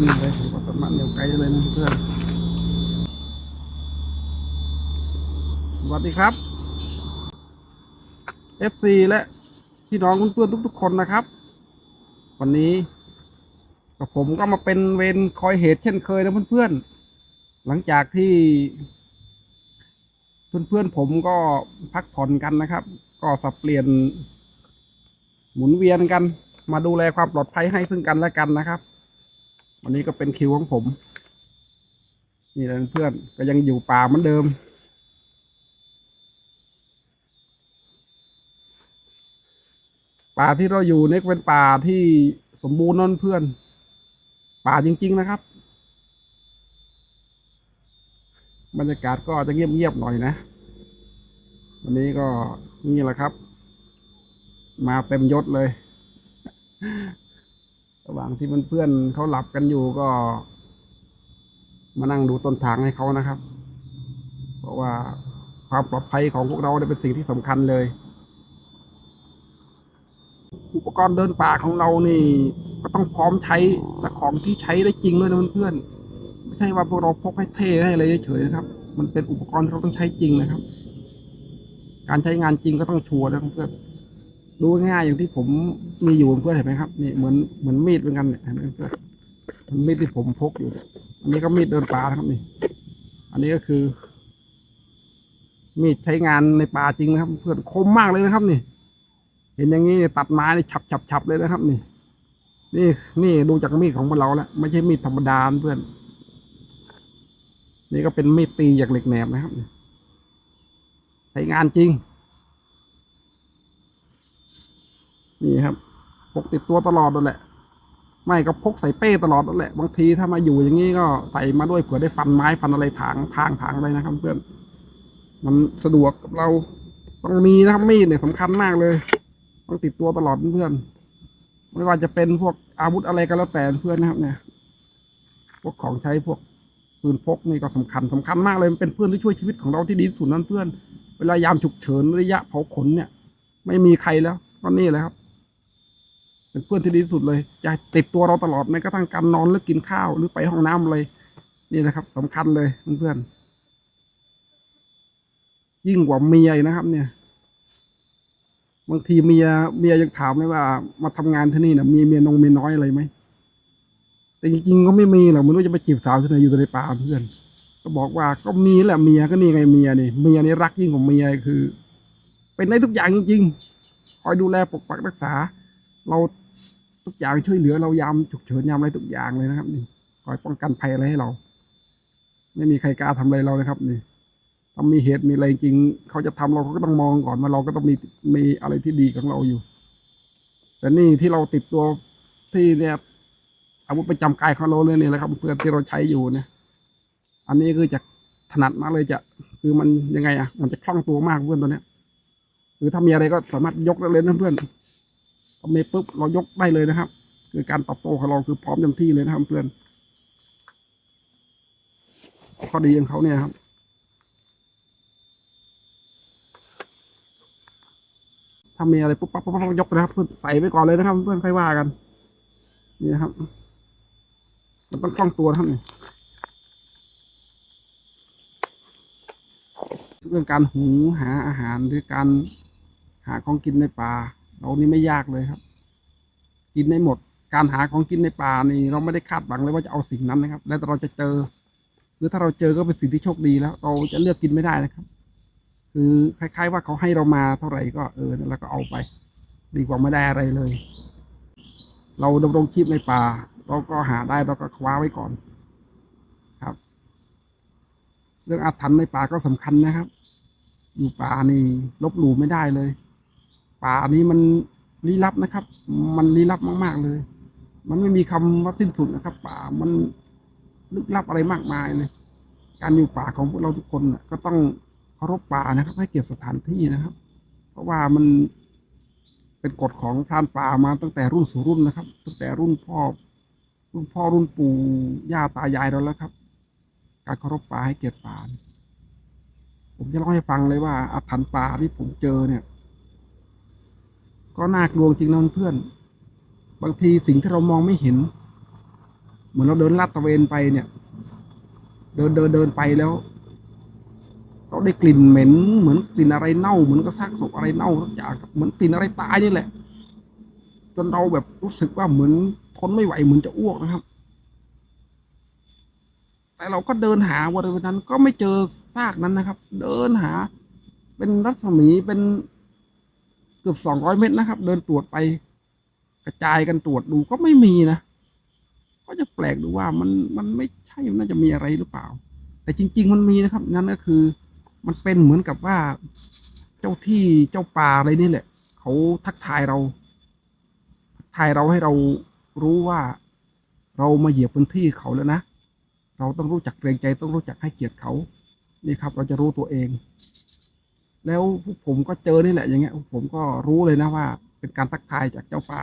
นี่เลยก็สามารถเหนียวไกลเลยนะเพื่อนสวัสดีครับ FC และพี่น้องเพื่อนๆทุก ๆ คนนะครับ วันนี้กับผมก็มาเป็นเวรคอยเหตุเช่นเคยนะเพื่อนๆ หลังจากที่ เพื่อนๆผมก็พักผ่อนกันนะครับ ก็สับเปลี่ยนหมุนเวียนกัน มาดูแลความปลอดภัยให้ซึ่งกันและกันนะครับ วันนี้ก็เป็นคิวของผม นี่แหละเพื่อนก็ยังอยู่ป่าเหมือนเดิม ป่าที่เราอยู่เนี่ยเป็นป่าที่สมบูรณ์นั่นเพื่อน ป่าจริง ๆ นะครับบรรยากาศก็จะเงียบๆหน่อยนะ วันนี้ก็นี่แหละครับ มาเต็มยศเลย ระหว่างที่เพื่อนๆเขาหลับกันอยู่ก็ มานั่งดูต้นทางให้เขานะครับ เพราะว่าความปลอดภัยของพวกเราเป็นสิ่งที่สำคัญเลย อุปกรณ์เดินป่าของเรานี่ ก็ต้องพร้อมใช้และของที่ใช้ได้จริงด้วยนะเพื่อนๆไม่ใช่ว่าพวกเราพกให้เท่ให้อะไรเฉยๆนะครับ มันเป็นอุปกรณ์ที่เราต้องใช้จริงนะครับ การใช้งานจริงก็ต้องชัวร์นะเพื่อน ดูง่ายอย่างที่ผมมีอยู่เพื่อนเห็นไหมครับนี่เหมือนเหมือนมีดเหมือนกันเนี่ยเห็นไหมเพื่อนมันมีดที่ผมพกอยู่อันนี้ก็มีดเดินป่าครับนี่ อันนี้ก็คือ มีดใช้งานในป่าจริงนะครับ เพื่อนคมมากเลยนะครับ นี่ เห็นอย่างนี้ตัดไม้นี่ฉับฉับฉับเลยนะครับ นี่ นี่นี่ดูจากมีดของพวกเราแล้วไม่ใช่มีดธรรมดาเพื่อน นี่ก็เป็นมีดตีจากเหล็กแหนบนะครับ ใช้งานจริง นี่ครับพกติดตัวตลอดนั่นแหละ ไม่ก็พกใส่เป้ตลอดนั่นแหละ บางทีถ้ามาอยู่อย่างนี้ก็ใส่มาด้วยเผื่อได้ฟันไม้ฟันอะไรถางทางถางอะไรนะครับ เพื่อน มันสะดวกกับเราต้องมีนะครับมีดเนี่ยสำคัญมากเลย ต้องติดตัวตลอดเพื่อนไม่ว่าจะเป็นพวกอาวุธอะไรก็แล้วแต่เพื่อนนะครับเนี่ย พวกของใช้พวกปืนพกนี่ก็สำคัญสำคัญมากเลยมันเป็นเพื่อนที่ช่วยชีวิตของเราที่ดีที่สุดนั้นเพื่อน เวลายามฉุกเฉินระยะเผาขนเนี่ย ไม่มีใครแล้วก็นี่แหละครับ เป็นเพื่อนที่ดีที่สุดเลยจะติดตัวเราตลอดแม้กระทั่งการนอนหรือกินข้าวหรือไปห้องน้ำอะไรนี่นะครับสำคัญเลยเพื่อนยิ่งกว่าเมียนะครับ เนี่ยบางทีเมียเมียยังถามเลยว่า มาทำงานที่นี่นะมีเมียนงเมียน้อยอะไรไหมแต่จริงๆก็ไม่มีหรอกไม่รู้จะไปจีบสาวที่ไหนอยู่ในป่าเพื่อน ก็บอกว่าก็มีแหละเมียก็นี่ไงเมียนี่เมียนี่รักยิ่งกว่าเมียคือ เป็นได้ทุกอย่างจริงๆคอยดูแลปกปักรักษา เราทุกอย่างช่วยเหลือเรายามฉุกเฉินยามอะไรทุกอย่างเลยนะครับ นี่คอยป้องกันภัยอะไรให้เรา ไม่มีใครกล้าทำอะไรเรานะครับ นี่ถ้ามีเหตุมีอะไรจริง เขาจะทำเราเขาก็ต้องมองก่อนว่าเราก็ต้องมีมีอะไรที่ดีของเราอยู่ แต่นี่ที่เราติดตัวที่เนี่ยอาวุธประจำกายของเราเลยนี่แหละครับ เพื่อนที่เราใช้อยู่เนี่ยอันนี้คือจะถนัดมากเลยจะ คือมันยังไงอะ มันจะคล่องตัวมากเพื่อนตัวเนี้ย คือถ้ามีอะไรก็สามารถยกได้เลยนะเพื่อน พอมีปุ๊บเรายกได้เลยนะครับ คือการตอบโต้ของเราคือพร้อมเต็มที่เลยนะครับเพื่อนข้อดีของเขาเนี่ยครับถ้ามีอะไรปุ๊บปั๊บปั๊บปั๊บยกเลยครับเพื่อนใส่ไปก่อนเลยนะครับ เพื่อนค่อยว่ากัน นี่นะครับ มันต้องคล่องตัวนะครับนี่เรื่องการหูหาอาหารหรือการหาของกินในป่า เรานี่ไม่ยากเลยครับ กินได้หมด การหาของกินในป่านี่ เราไม่ได้คาดหวังเลยว่าจะเอาสิ่งนั้นนะครับ แล้วแต่เราจะเจอ หรือถ้าเราเจอก็เป็นสิ่งที่โชคดีแล้ว เราจะเลือกกินไม่ได้นะครับ คือคล้าย ๆ ว่าเขาให้เรามาเท่าไหร่ก็เออแล้วก็เอาไป ดีกว่าไม่ได้อะไรเลย เราดำรงชีพในป่า เราก็หาได้เราก็คว้าไว้ก่อนครับ เรื่องอาถรรพ์ในป่าก็สำคัญนะครับ อยู่ป่านี่ลบหลู่ไม่ได้เลย ป่านี้มันลี้ลับนะครับ มันลี้ลับมาก ๆเลย มันไม่มีคำว่าสิ้นสุดนะครับ ป่ามันลึกลับอะไรมากมายเลยการอยู่ป่าของพวกเราทุกคนน่ะก็ต้องเคารพป่านะครับ ให้เกียรติสถานที่นะครับ เพราะว่ามันเป็นกฎของพรานป่ามาตั้งแต่รุ่นสู่รุ่นนะครับ ตั้งแต่รุ่นพ่อ รุ่นพ่อรุ่นปู่ย่าตายายเราแล้วครับ การเคารพป่าให้เกียรติป่าผมจะเล่าให้ฟังเลยว่าอาถรรพ์ป่าที่ผมเจอเนี่ย ก็น่ากลัวจริงนะเพื่อน บางทีสิ่งที่เรามองไม่เห็น เหมือนเราเดินลาดตะเวนไปเนี่ย เดินเดินเดินไปแล้ว เราได้กลิ่นเหม็น เหมือนกลิ่นอะไรเน่า เหมือนก็ซากศพอะไรเน่าทุกอย่างเหมือนกลิ่นอะไรตายนี่แหละ จนเราแบบรู้สึกว่าเหมือนทนไม่ไหวเหมือนจะอ้วกนะครับ แต่เราก็เดินหาบริเวณนั้นก็ไม่เจอซากนั้นนะครับ เดินหา เป็นรัศมีเป็น กือบสองร้อยเมตรนะครับ เดินตรวจไป กระจายกันตรวจดูก็ไม่มีนะก็จะแปลกดูว่ามันมันไม่ใช่มันน่าจะมีอะไรหรือเปล่า แต่จริง ๆ มันมีนะครับ นั่นก็คือ มันเป็นเหมือนกับว่าเจ้าที่เจ้าป่าอะไรนี่แหละ เขาทักทายเราทักทายเราให้เรารู้ว่าเรามาเหยียบพื้นที่เขาแล้วนะ เราต้องรู้จักเกรงใจต้องรู้จักให้เกียรติเขา นี่ครับ เราจะรู้ตัวเอง แล้วพวกผมก็เจอนี่แหละ อย่างเงี้ยพวกผมก็รู้เลยนะว่า เป็นการทักทายจากเจ้าป่า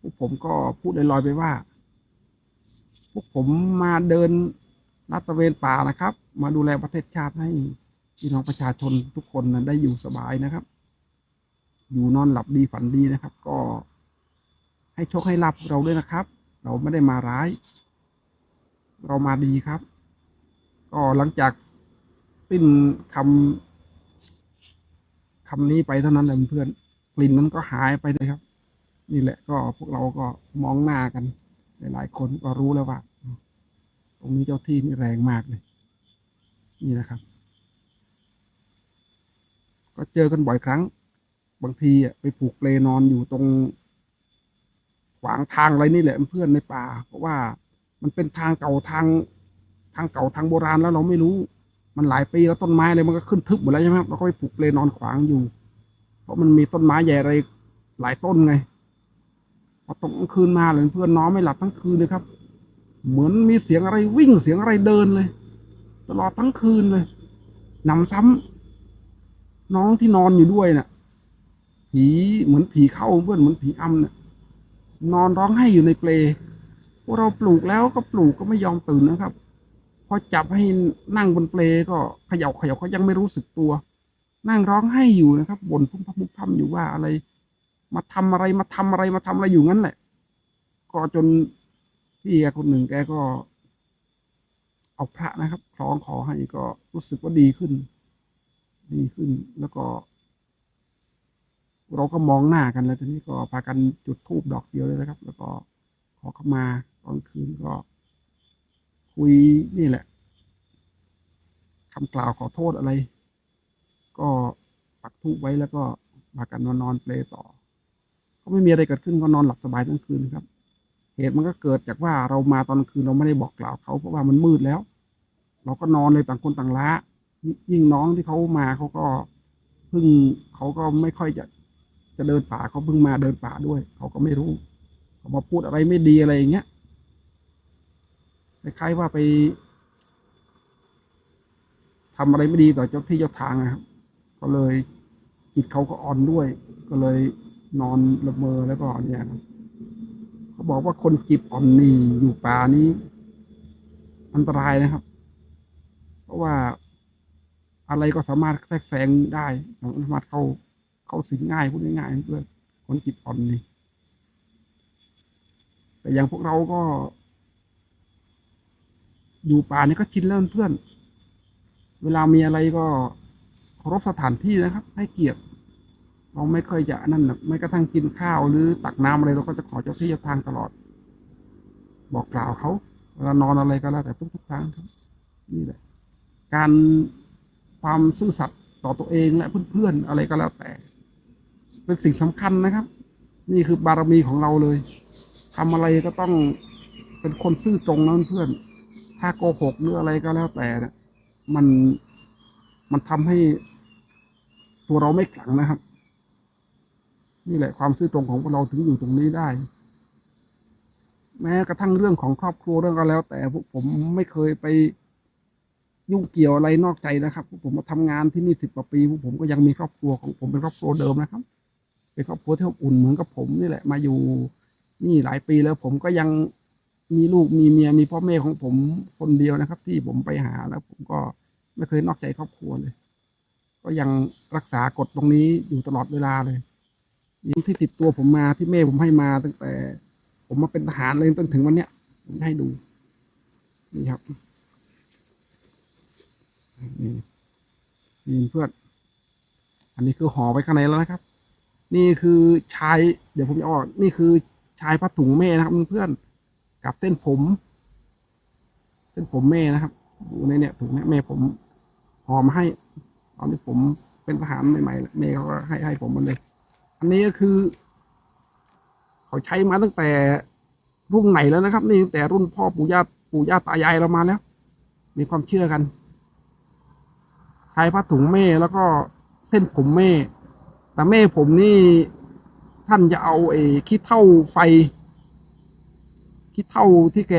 พวกผมก็พูดลอยๆไปว่า พวกผมมาเดินลาดตระเวนป่านะครับ มาดูแลประเทศชาติให้พี่น้องประชาชนทุกคนนะได้อยู่สบายนะครับ อยู่นอนหลับดีฝันดีนะครับ ก็ ให้โชคให้ลาบเราด้วยนะครับ เราไม่ได้มาร้าย เรามาดีครับ ก็หลังจากสิ้นคำ คำนี้ไปเท่านั้นแหละเพื่อนกลิ่นนั้นก็หายไปเลยครับ นี่แหละก็พวกเราก็มองหน้ากัน หลายคนก็รู้แล้วว่า ตรงนี้เจ้าที่นี่แรงมากเลย นี่นะครับ ก็เจอกันบ่อยครั้ง บางทีอะไปผูกเปลนอนอยู่ตรงขวางทางอะไรนี่แหละเพื่อนในป่า เพราะว่ามันเป็นทางเก่าทาง ทางเก่าทางโบราณแล้วเราไม่รู้ มันหลายปีแล้วต้นไม้อะไรมันก็ขึ้นทึบหมดแล้วใช่ไหมครับเราก็ไปผูกเปลนอนขวางอยู่ เพราะมันมีต้นไม้ใหญ่อะไรหลายต้นไงพอตกกลางคืนมาเลยเพื่อนนอนไม่หลับทั้งคืนเลยครับ เหมือนมีเสียงอะไรวิ่งเสียงอะไรเดินเลย ตลอดทั้งคืนเลยหนำซ้ำน้องที่นอนอยู่ด้วยน่ะผีเหมือนผีเข้าเพื่อนเหมือนผีอำเนี่ยนอนร้องไห้อยู่ในเปลพวกเราปลูกแล้วก็ปลูกก็ไม่ยอมตื่นนะครับ พอจับให้นั่งบนเปลก็เขย่าเขย่าเขายังไม่รู้สึกตัว นั่งร้องไห้อยู่นะครับบ่นพุ่มพับพุ่มพัมอยู่ว่าอะไร มาทำอะไรมาทำอะไรมาทำอะไรอยู่งั้นแหละ ก็จนพี่แกคนหนึ่งแกก็ เอาพระนะครับคล้องคอให้ก็รู้สึกว่าดีขึ้น ดีขึ้นแล้วก็ เราก็มองหน้ากันแล้วทีนี้ก็พากันจุดธูปดอกเดียวเลยนะครับ แล้วก็ขอเข้ามาตอนคืนก็ คุยนี่แหละคำกล่าวขอโทษอะไร ก็ปักธูปไว้แล้วก็พากันนอนนอนเปลต่อ ก็ไม่มีอะไรเกิดขึ้นก็นอนหลับสบายทั้งคืนครับ เหตุมันก็เกิดจากว่าเรามาตอนคืนเราไม่ได้บอกกล่าวเขาเพราะว่ามันมืดแล้ว เราก็นอนเลยต่างคนต่างละยิ่งยิ่งน้องที่เขามาเขาก็เพิ่งเขาก็ไม่ค่อยจะจะเดินป่าเขาเพิ่งมาเดินป่าด้วย เขาก็ไม่รู้เขามาพูดอะไรไม่ดีอะไรอย่างเงี้ย คล้ายๆว่าไปทำอะไรไม่ดีต่อเจ้าที่เจ้าทางนะครับ ก็เลยจิตเขาก็อ่อนด้วย ก็เลยนอนละเมอแล้วก็เนี่ยครับเขาบอกว่าคนจิตอ่อนนี่อยู่ป่านี้ อันตรายนะครับ เพราะว่าอะไรก็สามารถแทรกแซงได้สามารถเข้าเข้าสิงง่ายพูดง่ายๆเพื่อนคนจิตอ่อนนี่แต่อย่างพวกเราก็ อยู่ป่านี่ก็ชินแล้วเพื่อน เวลามีอะไรก็เคารพสถานที่นะครับ ให้เกียรติเราไม่เคยจะนั่นนะไม่กระทั่งกินข้าวหรือตักน้ำอะไรเราก็จะขอเจ้าที่เจ้าทางตลอด บอกกล่าวเขาเวลานอนอะไรก็แล้วแต่ทุกๆครั้งครับ นี่แหละ การความซื่อสัตย์ต่อตัวเองและเพื่อนๆอะไรก็แล้วแต่ เป็นสิ่งสำคัญนะครับ นี่คือบารมีของเราเลยทำอะไรก็ต้องเป็นคนซื่อตรงนะเพื่อน ถ้าโกหกหรืออะไรก็แล้วแต่มันมันทำให้ตัวเราไม่ขลังนะครับ นี่แหละความซื่อตรงของเราถึงอยู่ตรงนี้ได้ แม้กระทั่งเรื่องของครอบครัวเรื่องก็แล้ว แต่พวกผมไม่เคยไปยุ่งเกี่ยวอะไรนอกใจนะครับพวกผมมาทำงานที่นี่สิบกว่าปีพวกผมก็ยังมีครอบครัวของผมเป็นครอบครัวเดิมนะครับ เป็นครอบครัวที่อบอุ่นเหมือนกับผมนี่แหละ มาอยู่นี่หลายปีแล้วผมก็ยัง มีลูกมีเมียมีพ่อแม่ของผมคนเดียวนะครับ ที่ผมไปหาแล้วผมก็ไม่เคยนอกใจครอบครัวเลย ก็ยังรักษากฎตรงนี้อยู่ตลอดเวลาเลยยิ่งที่ติดตัวผมมาที่แม่ผมให้มาตั้งแต่ ผมมาเป็นทหารเลยจนถึงวันเนี้ยผมให้ดูนี่ครับนี่นี่เพื่อนอันนี้คือห่อไปข้างในแล้วนะครับ นี่คือชายเดี๋ยวผมจะออก นี่คือชายผ้าถุงแม่นะครับเพื่อน กับเส้นผม เส้นผมแม่นะครับอยู่ในเนี่ยถุงนี้ยแม่ผมหอมให้ ตอนที่ผมเป็นทหารใหม่ๆแม่เขาก็ให้ให้ผมมันเลย อันนี้ก็คือ เขาใช้มาตั้งแต่รุ่นไหนแล้วนะครับ นี่แต่รุ่นพ่อปู่ย่าปู่ย่าตายายเรามาแล้ว มีความเชื่อกัน ใช้ผ้าถุงแม่แล้วก็เส้นผมแม่ แต่แม่ผมนี่ท่านจะเอาไอ้ขี้เท่าไฟ ขี้เท่าที่แก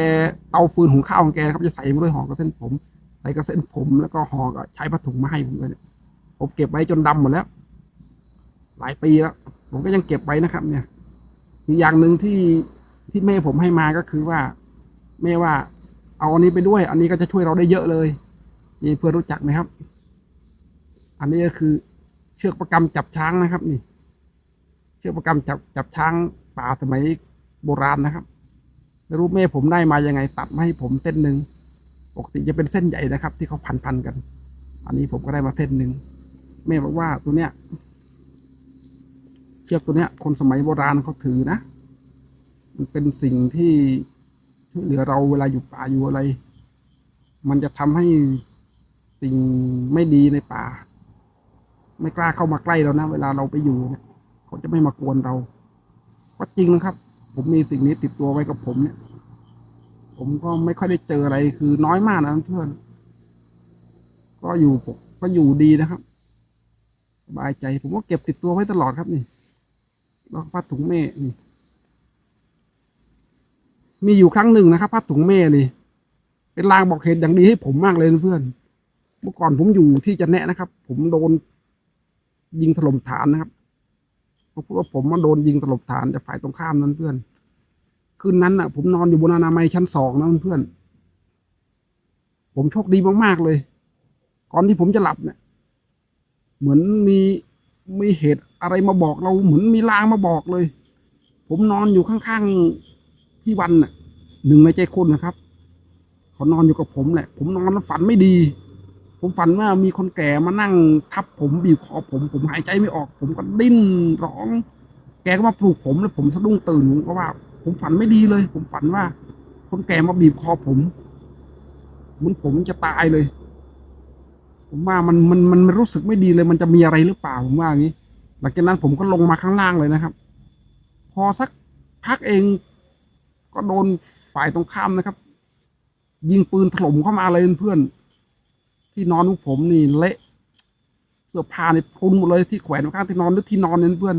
เตาฟืนหุงข้าวของแกนะครับจะใส่มาด้วยห่อกับเส้นผมใส่กับเส้นผมแล้วก็ห่อกับใช้ผ้าถุงมาให้ผมเลยเนี่ยผมเก็บไว้จนดำหมดแล้ว หลายปีแล้วผมก็ยังเก็บไว้นะครับ เนี่ยอีกอย่างหนึ่งที่ที่แม่ผมให้มาก็คือว่า แม่ว่าเอาอันนี้ไปด้วย อันนี้ก็จะช่วยเราได้เยอะเลยนี่เพื่อรู้จักไหมครับ อันนี้ก็คือเชือกประกำจับช้างนะครับ นี่ เชือกประกำจับจับช้างป่าสมัยโบราณนะครับ ไม่รู้แม่ผมได้มายังไง ตัดมาให้ผมเส้นหนึ่งปกติจะเป็นเส้นใหญ่นะครับ ที่เขาพันพันกัน อันนี้ผมก็ได้มาเส้นหนึ่งแม่บอกว่าตัวเนี้ยเชือกตัวเนี้ย คนสมัยโบราณเขาถือนะ มันเป็นสิ่งที่ช่วยเหลือเราเวลาอยู่ป่าอยู่อะไร มันจะทำให้สิ่งไม่ดีในป่า ไม่กล้าเข้ามาใกล้เรานะ เวลาเราไปอยู่เนี่ยเขาจะไม่มากวนเรา ก็จริงนะครับ ผมมีสิ่งนี้ติดตัวไว้กับผมเนี่ย ผมก็ไม่ค่อยได้เจออะไรคือน้อยมากนะเพื่อน ก็อยู่ปกก็อยู่ดีนะครับสบายใจ ผมก็เก็บติดตัวไว้ตลอดครับนี่แล้วก็ผ้าถุงแม่นี่มีอยู่ครั้งหนึ่งนะครับผ้าถุงแม่นี่ เป็นลางบอกเหตุอย่างดีให้ผมมากเลยนะเพื่อน เมื่อก่อนผมอยู่ที่จะแนะนะครับ ผมโดนยิงถล่มฐานนะครับ เพราะว่าผมมาโดนยิงถล่มฐานจากฝ่ายตรงข้ามนั้นเพื่อน คืนนั้นน่ะ ผมนอนอยู่บนอนามัยชั้นสองนะเพื่อน ผมโชคดีมากๆเลย ก่อนที่ผมจะหลับเนี่ย เหมือนมีมีเหตุอะไรมาบอกเราเหมือนมีลางมาบอกเลย ผมนอนอยู่ข้างๆพี่วันน่ะหนึ่งในใจคนนะครับ เขานอนอยู่กับผมแหละ ผมนอนแล้วฝันไม่ดี ผมฝันว่ามีคนแก่มานั่งทับผมบีบคอผม ผมหายใจไม่ออก ผมก็ดิ้นร้อง แกก็มาปลุกผมแล้วผมสะดุ้งตื่นผมก็ว่า ผมฝันไม่ดีเลย ผมฝันว่า คนแก่มาบีบคอผมมันผมจะตายเลย ผมว่ามันมันมันรู้สึกไม่ดีเลย มันจะมีอะไรหรือเปล่าผมว่าอย่างนี้ หลังจากนั้นผมก็ลงมาข้างล่างเลยนะครับ พอสักพักเองก็โดนฝ่ายตรงข้ามนะครับ ยิงปืนถล่มเข้ามาเลยเพื่อน ที่นอนของผมนี่เละเสื้อผ้านี่พุนหมดเลยที่แขวนข้างที่นอนหรือที่นอนเนี่ยเพื่อน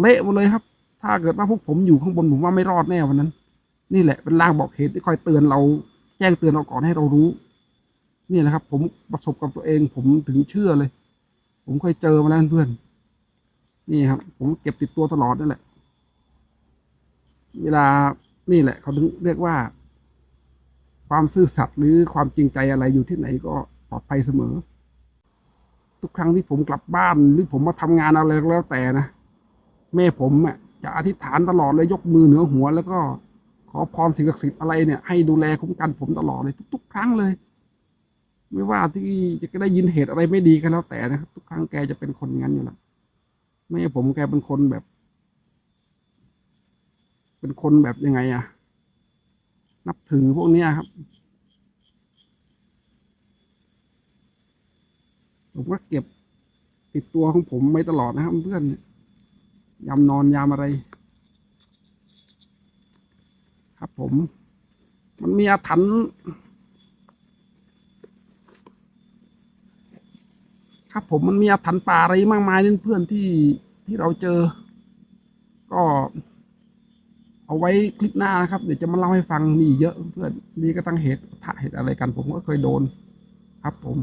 เละหมดเลยครับ ถ้าเกิดว่าพวกผมอยู่ข้างบนผมว่าไม่รอดแน่วันนั้น นี่แหละเป็นลางบอกเหตุที่คอยเตือนเรา แจ้งเตือนเราก่อนให้เรารู้ นี่แหละครับ ผมประสบกับตัวเองผมถึงเชื่อเลย ผมเคยเจอมาแล้วเพื่อน นี่ครับ ผมเก็บติดตัวตลอดนั่นแหละ เวลานี่แหละ เขาถึงเรียกว่า ความซื่อสัตย์หรือความจริงใจอะไรอยู่ที่ไหนก็ปลอดภัยเสมอ ทุกครั้งที่ผมกลับบ้านหรือผมมาทำงานอะไรก็แล้วแต่นะแม่ผมอะจะอธิษฐานตลอดเลยยกมือเหนือหัว แล้วก็ขอพรสิ่งศักดิ์สิทธิ์อะไรเนี่ย ให้ดูแลคุ้มกันผมตลอดเลย ทุก ๆ ครั้งเลย ไม่ว่าที่จะได้ยินเหตุอะไรไม่ดีก็แล้วแต่นะครับทุกครั้งแกจะเป็นคนงั้นอยู่แล้วแม่ผมแกเป็นคนแบบ เป็นคนแบบยังไงอะ นับถือพวกนี้ครับ ผมก็เก็บติดตัวของผมไว้ตลอดนะครับเพื่อนยามนอนยามอะไร ครับผม มันมีอาถรรพ์ครับผมมันมีอาถรรพ์ป่าอะไรมากมายเพื่อนที่ที่เราเจอ ก็ เอาไว้คลิปหน้านะครับ เดี๋ยวจะมาเล่าให้ฟังมีเยอะเพื่อนมีก็ตั้งเหตุถ่าเหตุอะไรกัน ผมก็เคยโดนครับผม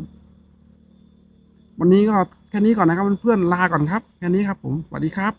วันนี้ก็แค่นี้ก่อนนะครับเพื่อนๆลาก่อนครับ แค่นี้ครับ ผมสวัสดีครับ